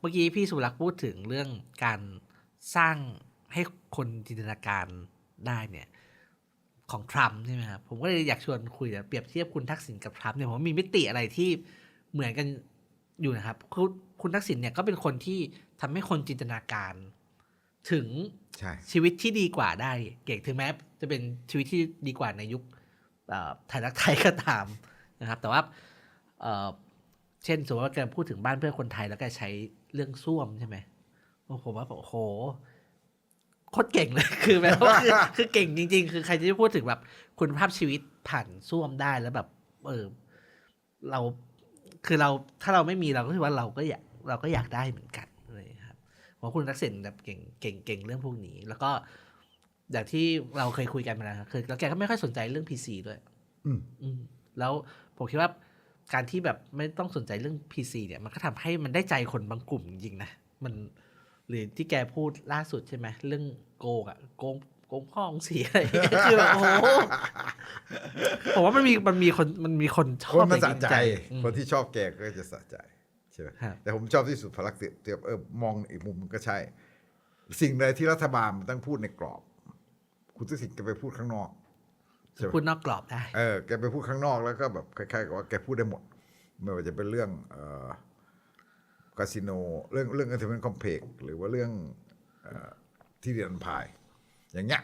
เมื่อกี้พี่สุรักษ์พูดถึงเรื่องการสร้างให้คนจินตนาการได้เนี่ยของทรัมป์ใช่ไหมครับผมก็เลยอยากชวนคุยแบบเปรียบเทียบคุณทักษิณกับทรัมป์เนี่ยผมว่ามีมิติอะไรที่เหมือนกันอยู่นะครับ คุณคุณทักษิณเนี่ยก็เป็นคนที่ทำให้คนจินตนาการ ถึงใช่ชีวิตที่ดีกว่าได้ เก่งถึงแม้จะเป็นชีวิตที่ดีกว่าในยุคเอ่อไทยรักไทยก็ตามนะครับ แต่ว่าเอ่อเช่นสมมติว่าแกพูดถึงบ้านเพื่อคนไทยแล้วแกใช้ เรื่องส้วมใช่ไหมผมว่าโอ้โหโคตรเก่งเลยคือแบบว่าคือคือเก่งจริง ๆ คือใครจะพูดถึงแบบคุณภาพชีวิตผ่านส้วมได้แล้วแบบ เออ เราคือเราถ้าเราไม่มีเราก็คิดว่าเราก็อยากเราก็อยากได้เหมือนกันอะไรอย่างเลยครับเพราะคุณทักษิณแบบเก่งเก่งเก่งเรื่องพวกนี้ แล้วก็อย่างที่เราเคยคุยกันมาแล้วครับคือแล้วแกก็ไม่ค่อยสนใจเรื่อง PC ด้วยอืมอืมแล้วผมคิดว่า การที่แบบไม่ต้องสนใจเรื่อง PC เนี่ยมันก็ทำให้มันได้ใจคนบางกลุ่มจริงๆนะมันหรือที่แกพูดล่าสุดใช่ไหมเรื่องโกงอะโกงโกงพ่อของเสียอะไรอย่างเงี้ยคือแบบโอ้โหผมว่ามันมีมันมีคนมันมีคนชคอนบมันสะจริงๆใจอืมคนที่ชอบแกก็จะสะใจใช่ไหมครับแต่ผมชอบที่สุดพลักเตียบเออมองอีกมุมมันก็ใช่ สิ่งใดที่รัฐบาลมันต้องพูดในกรอบ คุณทักษิณแกไปพูดข้างนอกใช่ไหม พูดนอกกรอบได้เออแกไปพูดข้างนอกแล้วก็แบบคล้ายๆกับว่าแกพูดได้หมด ไม่ว่าจะเป็นเรื่องเอ่อคาสิโนเรื่องเรื่องเอเทอร์เทนคอมเพล็กหรือว่าเรื่องเอ่อที่เรียนพาย อย่างเงี้ย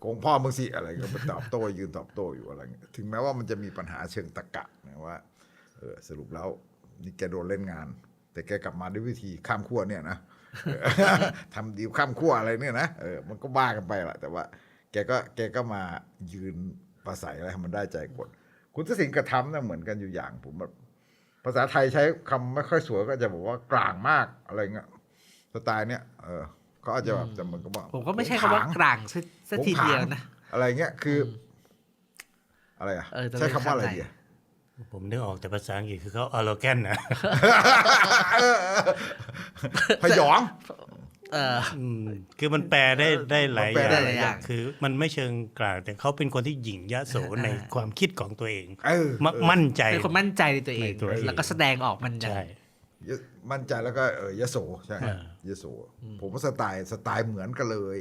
โกงพ่อมึงสิอะไรก็ไปตอบโต้ยืนตอบโต้อยู่อะไรเงี้ยถึงแม้ว่ามันจะมีปัญหาเชิงตรรกะนะว่าเออสรุปแล้วนี่แกโดนเล่นงาน แต่แกกลับมาด้วยวิธีข้ามขั้วเนี่ยนะทำดีลข้ามขั้วอะไรเนี่ยนะเออมันก็บ้ากันไปแหละแต่ว่า แกก็แกก็มายืนปราศัยอะไรให้มันได้ใจคนคุณทักษิณกระทำน่ะเหมือนกันอยู่อย่างผมแบบภาษาไทยใช้คำไม่ค่อยสวยก็จะบอกว่ากลางมากอะไรเงี้ยสไตล์เนี้ยเออเขาอาจจะแบบจะเหมือนกับว่าผมก็ไม่ใช่คำว่ากลางสักสักทีเดียวนะอะไรเงี้ยคือออะไรอะเออแต่ใช้คำว่าอะไรไม่ดีเข้าใจอะผมนึกออกแต่ภาษาอังกฤษคือเขาอ r โ o แกนนะพยอง เออ อืมคือมันแปลได้ได้หลายมันแปลอได้ย่างหลายอย่างคือมันไม่เชิงกลางแต่เขาเป็นคนที่หยิ่งยโสในความคิดของตัวเองเออมมั่นใจ เป็นคนมั่นใจในตัวเอง ในตัวเอง แล้วก็แสดงออกมันอย่าง ใช่ยะมั่นใจแล้วก็เออยโสใช่อ่า ยโส ผมว่าสไตล์สไตล์เหมือนกันเลย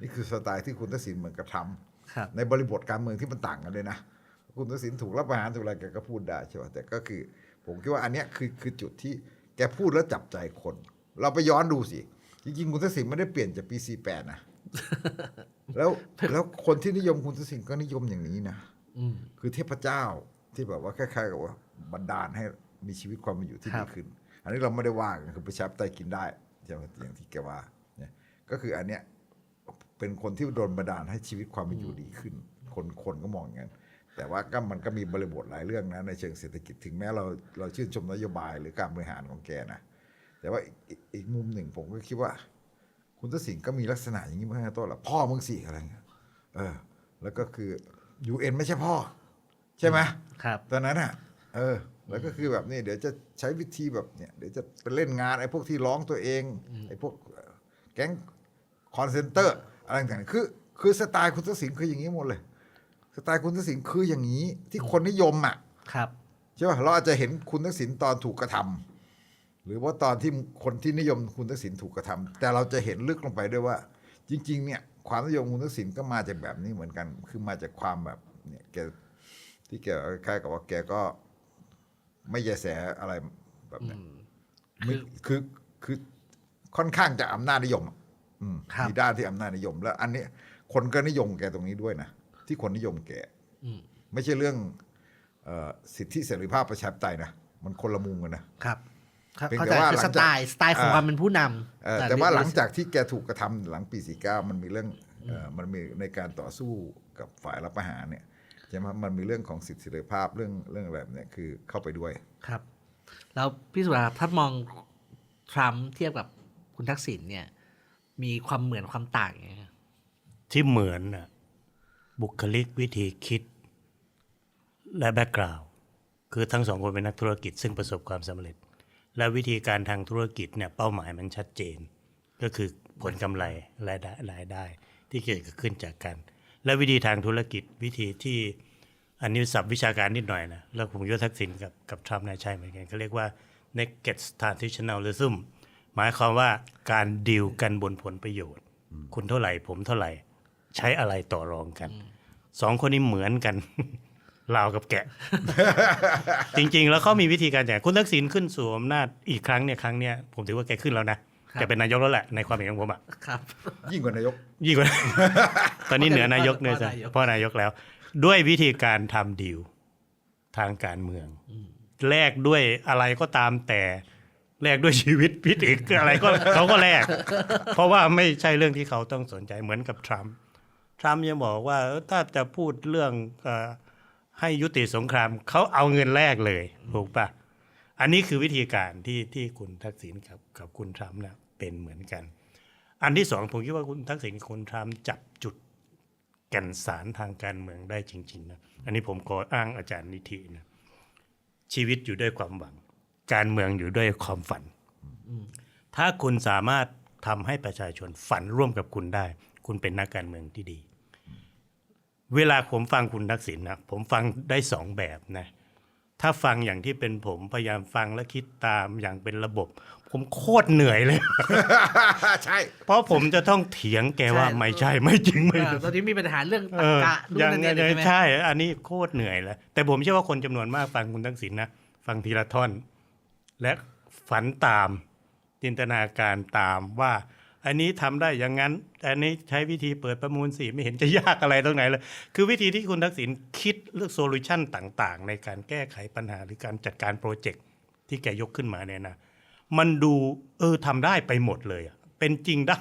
นี่คือสไตล์ที่คุณทักษิณเหมือนกับทำครับในบริบทการเมืองที่มันต่างกันเลยนะ คุณทักษิณถูกรับประหารถูกอะไรแกก็พูดได้ใช่ป่ะแต่ก็คือ ผมคิดว่าอันเนี้ยคือคือจุดที่แกพูดแล้วจับใจคน เราไปย้อนดูสิ จริงๆคุณทักษิณไม่ได้เปลี่ยนจากปี 48 นะ แล้วแล้วคนที่นิยมคุณทักษิณก็นิยมอย่างนี้นะอืมคือเทพเจ้าที่แบบว่าคล้ายๆกับว่าบันดาลให้มีชีวิตความเป็นอยู่ที่ครัดีบขึ้น อันนี้เราไม่ได้ว่ากันคือประชาธิปไตยกินได้ใช่ไหมอย่างที่แกว่าเนี่ยก็คืออันเนี้ยเป็นคนที่โดนบันดาลให้ชีวิตความเป็นอยู่ดีขึ้น คนคนก็มองอย่างนั้นแต่ว่าก็มันก็มีบริบทหลายเรื่องนะในเชิงเศรษฐกิจถึงแม้เราเราชื่นชมนโยบายหรือการบริหารของแกนะ แต่ว่าอีกอีกมุมหนึ่งผมก็คิดว่า คุณทักษิณก็มีลักษณะอย่างนี้มาตั้งแต่ต้นละพ่อมึงสิอะไรเงี้ยเออ แล้วก็คือยูเอ็นไม่ใช่พ่อ ใช่ไหมครับ ตอนนั้นอะ เออ แล้วก็คือแบบนี้เดี๋ยวจะใช้วิธีแบบเนี่ย เดี๋ยวจะไปเล่นงานไอ้พวกที่ร้องตัวเองไอ้พวกเอ่อแก๊งคอนเซนเตอร์อะไรต่างๆคือคือสไตล์คุณทักษิณคืออย่างนี้หมดเลย สไตล์คุณทักษิณคืออย่างนี้ที่คนนิยมอะ ครับใช่ป่ะเราอาจจะเห็นคุณทักษิณตอนถูกกระทำ หรือว่าตอนที่คนที่นิยมคุณทักษิณถูกกระทำแต่เราจะเห็นลึกลงไปด้วยว่า จริง ๆ เนี่ย ความนิยมคุณทักษิณก็มาจากแบบนี้เหมือนกัน คือมาจากความแบบเนี่ยแกที่แกคล้ายๆกับว่าแกก็ไม่แยแสอะไรแบบเนี้ยไม่คือคือค่อนข้างจะอำนาจนิยมอะอืมครับมีด้านที่อำนาจนิยม แล้ว อันเนี้ยคนก็นิยมแกตรงนี้ด้วยนะที่คนนิยมแกอืมไม่ใช่เรื่องเอ่อสิทธิเสรีภาพประชาธิปไตยนะมันคนละมุมกันนะครับ เข้าเพียงเข้าแต่ใจว่าคือหลัสงไตจากล์สไตล์ของอ่าความเป็นผู้นเอ่อำแต่ว่าหลังจากที่แกถูกกระทำหลังปี 49 มันมีเรื่องเอ่อมันมีในการต่อสู้กับฝ่ายรับประหารเนี่ยใช่ไหมมันมีเรื่องของสิทธิเสรีภาพเรื่องเรื่องอะไรแบบเนี้ยคือเข้าไปด้วยครับ แล้วพี่สุราถ้ามองทรัมป์เทียบกับคุณทักษิณเนี่ย มีความเหมือนความต่างยังไงครับที่เหมือนน่ะบุคลิกวิธีคิด และแบ็กกราวด์คือทั้งสองคนเป็นนักธุรกิจซึ่งประสบความสำเร็จ และวิธีการทางธุรกิจเนี่ยเป้าหมายมันชัดเจน ก็คือผลกำไรรายได้รายได้ ที่เกิดขึ้นจากกัน และวิธีทางธุรกิจวิธีที่อันนี้ศัพท์วิชาการนิดหน่อยนะแล้วผมยศทักษิณกับกับทรัมป์เนยใช่เหมือนกันเขาเรียกว่า naked transitionalism หมายความว่าการดีลกันบนผลประโยชน์ คุณเท่าไหร่ผมเท่าไหร่ ใช้อะไรต่อรองกันสองคนนี้เหมือนกัน ลาวกับแกะ จริง ๆ แล้วเขามีวิธีการแจกคุณทักษิณขึ้นสู่อำนาจอีกครั้งเนี่ยครั้งเนี้ยผมถือว่าแกขึ้นแล้วนะแกเป็นนายกแล้วแหละในความเห็นของผมอะครับ ยิ่งกว่านายก ยิ่งกว่า ตอนนี้เหนือนายกเนี่ยเพราะจ้ะนายกเพราะนายกแล้ว ด้วยวิธีการทำดีลทางการเมืองแลกด้วยอะไรก็ตามแต่แลกด้วยชีวิตพิธีอะไรก็เขาก็แลกเพราะว่าไม่ใช่เรื่องที่เขาต้องสนใจเหมือนกับทรัมป์ทรัมป์ยังบอกว่าเออถ้าจะพูดเรื่องเออ ให้ยุติสงครามเขาเอาเงินแลกเลยถูกปะอันนี้คือวิธีการที่ที่คุณทักษิณกับกับคุณทรัมป์เนี่ยเป็นเหมือนกัน อันที่สองผมคิดว่าคุณทักษิณคุณทรัมป์จับจุดแก่นสารทางการเมืองได้จริงๆนะอันนี้ผมขออ้างอาจารย์นิธินะชีวิตอยู่ด้วยความหวัง การเมืองอยู่ด้วยความฝัน ถ้าคุณสามารถทำให้ประชาชนฝันร่วมกับคุณได้ คุณเป็นนักการเมืองที่ดี เวลาผมฟังคุณทักษิณนะผมฟังได้สองแบบนะถ้าฟังอย่างที่เป็นผมพยายามฟังและคิดตามอย่างเป็นระบบ ผมโคตรเหนื่อยเลย ใช่ เพราะผมจะต้องเถียงแกว่าใช่ไม่ใช่ไม่จริงไม่เอจอริงตอนนี้มีปัญหาเรื่องตรเอรอกะนู่ยันงนั่นไงนี่ใช่ไหมใช่ อันนี้โคตรเหนื่อยแล้วแต่ผมเชื่อว่าคนจำนวนมากฟังคุณทักษิณนะฟังทีละท่อน และฝันตามจินตนาการตามว่า อันนี้ทำได้อย่างนั้น อันนี้ใช้วิธีเปิดประมูลสีไม่เห็นจะยากอะไรตรงไหนเลย คือวิธีที่คุณทักษิณคิดเรื่องโซลูชันต่างๆ ในการแก้ไขปัญหาหรือการจัดการโปรเจกต์ที่แกยกขึ้นมาเนี่ยนะ มันดูเออทำได้ไปหมดเลยเป็นจริงได้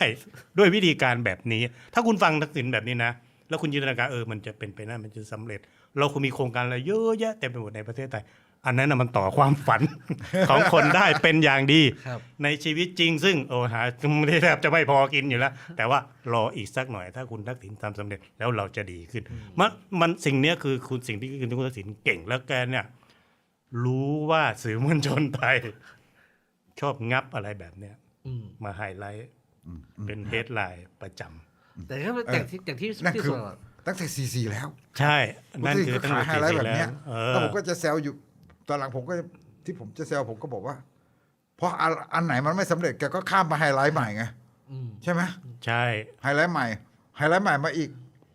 ด้วยวิธีการแบบนี้ ถ้าคุณฟังทักษิณแบบนี้นะ แล้วคุณจินตนาการเออมันจะเป็นไปได้มันจะสำเร็จ เราคงมีโครงการอะไรเยอะแยะเต็มไปหมดในประเทศไทย อันนั้นนะมันต่อความฝัน ของคนได้เป็นอย่างดีครับในชีวิตจริง ซึ่งโอ้หาแทบจะไม่พอกินอยู่แล้ว แต่ว่ารออีกสักหน่อย ถ้าคุณทักษิณทำสำเร็จแล้วเราจะดีขึ้น มันมันสิ่งเนี้ยคือคุณสิ่งที่คุณทักษิณเก่งแล้วแกเนี่ย รู้ว่าสื่อมวลชนไทย ชอบงับอะไรแบบเนี้ยอืมมาไฮไลท์เป็นเฮดไลน์ประจำแต่ก็อย่างที่อย่างที่นั่นที่คือส่วนตั้งแต่ซีซีแล้ว ใช่ นั่นที่คือก็ตั้งขายแต่ไฮไลท์แบบเนี้ยเอแล้วอผมก็จะแซวอยู่ต อนหลังผมก็ที่ผมจะแซวผมก็บอกว่า เพราะอันอันไหนมันไม่สำเร็จแกก็ข้ามมาไฮไลท์ใหม่ไงอืมใช่ไหมใช่ไฮไลท์ใหม่ไฮไลท์ใหม่มาอีก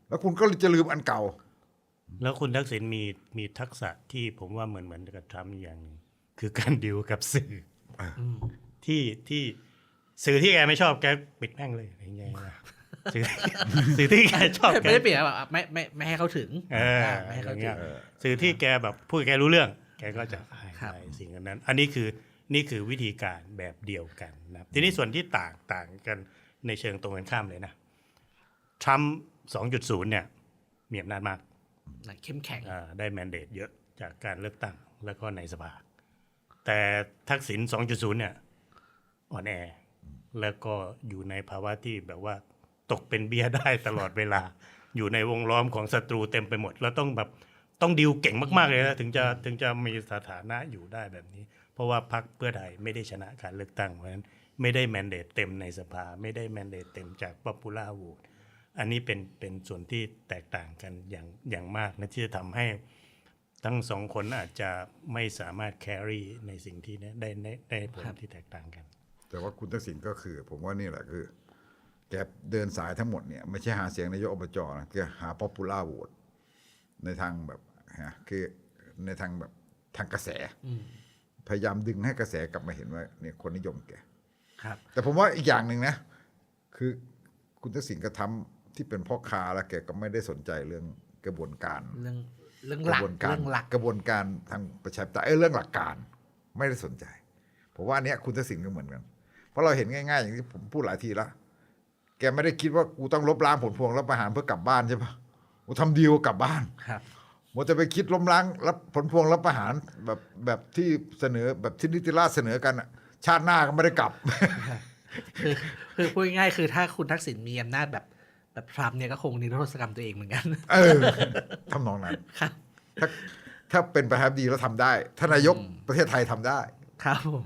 แล้วคุณก็จะลืมอันเก่า แล้วคุณทักษิณมีมีทักษะที่ผมว่าเหมือนเหมือนกับทรัมป์อย่างหนึ่งคือการดิวกับสื่ออมที่ที่สื่อที่แกไม่ชอบแกปิดแม่งเลยอะไรอย่างเงี้ยนะสื่อสื่อที่แกชอบแกไม่ได้เปลี่ยนแบบไม่ไม่ไม่ให้เขาถึงเอออ่าไม่ให้เขาอย่างถึเงี้งยสื่อที่แกแบบพูดแกรู้เรื่อง แกก็จะให้ครับให้สิ่งนั้น อันนี้คือนี่คือวิธีการแบบเดียวกันนะครับทีนี้ส่วนที่ต่างต่างกันในเชิงตรงกันข้ามเลยนะทรัมป์2.0เนี่ยมีอำนาจมากนะเข้มแข็งอ่าได้แมนเดตเยอะจากการเลือกตั้งแล้วก็ในสภา แต่ทักษิณ2.0เนี่ยอ่อนแอแล้วก็อยู่ในภาวะที่แบบว่าตกเป็นเบี้ยได้ตลอดเวลา อยู่ในวงล้อมของศัตรูเต็มไปหมด แล้วต้องแบบ ต้องดิวเก่งมาก ๆ เลยนะถึงจะถึงจะมีสถานะอยู่ได้แบบนี้ เพราะว่าพรรคเพื่อไทยไม่ได้ชนะการเลือกตั้งเพราะฉะนั้นไม่ได้แมนเดตเต็มในสภา ไม่ได้แมนเดตเต็มจากป๊อปปูล่าโหวตอันนี้เป็นเป็นส่วนที่แตกต่างกันอย่างอย่างมากนะที่จะทำให้ทั้งสองคนอาจจะไม่สามารถแครี่ในสิ่งที่ได้ได้ได้ได้ผลที่แตกต่างกัน แต่ว่าคุณทักษิณก็คือ ผมว่านี่แหละคือ แกเดินสายทั้งหมดเนี่ย ไม่ใช่หาเสียงนายกอบจนะคือหาป๊อปปูล่าโหวตในทางแบบ ฮะคือในทางแบบทางกระแสอืมพยายามดึงให้กระแสกลับมาเห็นว่าเนี่ยคนนิยมแกครับ แต่ผมว่าอีกอย่างหนึ่งนะ คือคุณทักษิณก็ทำที่เป็นพ่อค้าแล้วแกก็ไม่ได้สนใจเรื่องกระบวนการ เรื่องเรื่องกหลัระกบวนการเรื่องหลักกระบวนการทางประชาธิปไตยเอ้ยเรื่องหลักการ ไม่ได้สนใจผมว่าอันเนี้ยคุณทักษิณก็เหมือนกัน เพราะเราเห็นง่ายๆ อย่างที่ผมพูดหลายทีแล้วแกไม่ได้คิดว่ากูต้องลบล้างผลพวงรับประหารเพื่อกลับบ้านใช่ปะกูทำดีลกลับบ้านครับ มัวจะไปคิดล้มล้างรับผลพวงรับประหารแบบแบบที่เสนอแบบที่นิติราษฎร์เสนอกันอะชาติหน้าก็ไม่ได้กลับ คือคือพูดง่ายๆคือถ้าคุณทักษิณมีอำนาจแบบแบบทรัมป์เนี่ยก็คงนิรโทษกรรมตัวเองเหมือนกัน เออทำนองนั้นครับถ้าถ้าเป็นประธานาธิบดีแล้วทำได้ถ้านายกประเทศไทยทำได้ ครับผม